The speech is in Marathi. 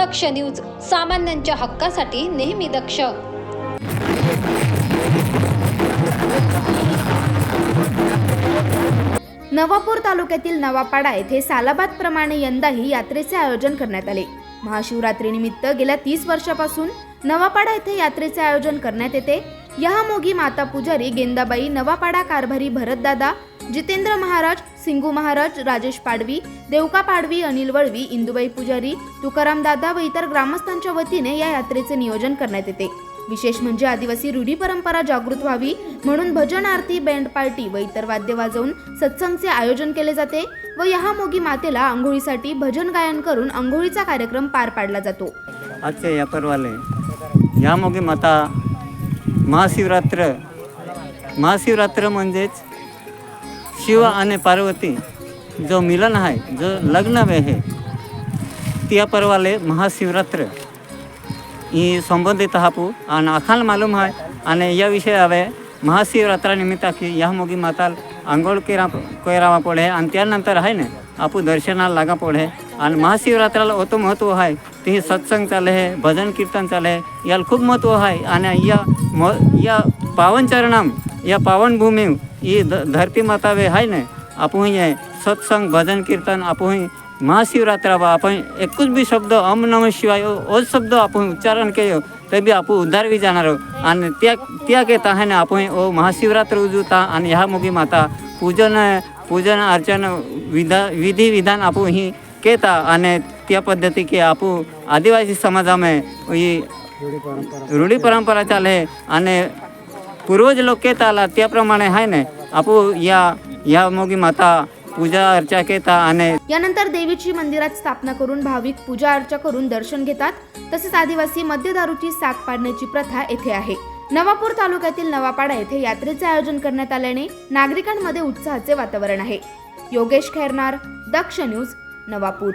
दक्ष न्यूज सामान्यांच्या हक्कासाठी नेहमी दक्ष. नवापूर तालुक्यातील नवापाडा येथे सालाबादप्रमाणे यंदाही यात्रेचे आयोजन करण्यात आले. महाशिवरात्रीनिमित्त गेल्या तीस वर्षापासून नवापाडा येथे यात्रेचे आयोजन करण्यात येते. यहामोगी माता पुजारी गेंदाबाई नवापाडा कारभारी भरतदादा जितेंद्र महाराज सिंगू महाराज राजेश पाडवी देवका पाडवी अनिल वळवी इंदुबाई पुजारी तुकाराम दादा व इतर ग्रामस्थांच्या वतीने या यात्रेचे नियोजन करण्यात येते. विशेष म्हणजे आदिवासी रूढी परंपरा जागृत व्हावी म्हणून भजन आरती बँड पार्टी व इतर वाद्य वाजवून सत्संगचे आयोजन केले जाते व यहामोगी मातेला आंघोळीसाठी भजन गायन करून आंघोळीचा कार्यक्रम पार पाडला जातो. आजच्या या पर्वाले. यामोगी माता महाशिवरात्र. महाशिवरात्र म्हणजेच शिव आणि पार्वती जो मिलन आहे जो लग्न आहे त्या पर्वाले महाशिवरात्र. ही संबंधित हापू आणि अखाल मालूम आहे आणि या विषय हवे महाशिवरात्रानिमित्त की या मोगी माताल आंघोळ केरा करावा पडे आणि त्यानंतर आहे ना आपू दर्शनाला लागा पडे आणि महाशिवरात्राला ओतो महत्त्व आहे ते सत्संग चाले आहे भजन कीर्तन चाले आहे याला खूप महत्त्व आहे. आणि या म या पावन યા પાવન ભૂમિ એ ધરતી માતા વે હાય ને આપું અહીંયા સત્સંગ ભજન કીર્તન આપું અહીં મહાશિવરાત્રા આપણ એક જ બી શબ્દ અમ નમ શિવાય ઓ જ શબ્દ આપું ઉચ્ચારણ કર્યો તે બી આપું ઉદ્ધારવી જાનારો અને ત્યાં ત્યાં કે તાહેને આપું ઓ મહાશિવરાત્ર ઉજવતા અને યહામુગી માતા પૂજન પૂજન અર્ચન વિધા વિધિ વિધાન આપું અહીં કહેતા અને ત્યાં પદ્ધતિ કે આપું આદિવાસી સમાજ અમે એ રૂઢિ પરંપરા ચાલે અને पूर्वज लोक केता आला त्याप्रमाणे आहे ना. आपू या या मोगी माता पूजा अर्चा केता आणि यानंतर देवीची मंदिरात स्थापना करून भाविक पूजा अर्चा करून दर्शन घेतात. तसेच आदिवासी मद्य दारूची साग पाडण्याची प्रथा येथे आहे. नवापूर तालुक्यातील नवापाडा येथे यात्रेचे आयोजन करण्यात आल्याने नागरिकांमध्ये उत्साहाचे वातावरण आहे. योगेश खैरनार दक्ष न्यूज नवापूर.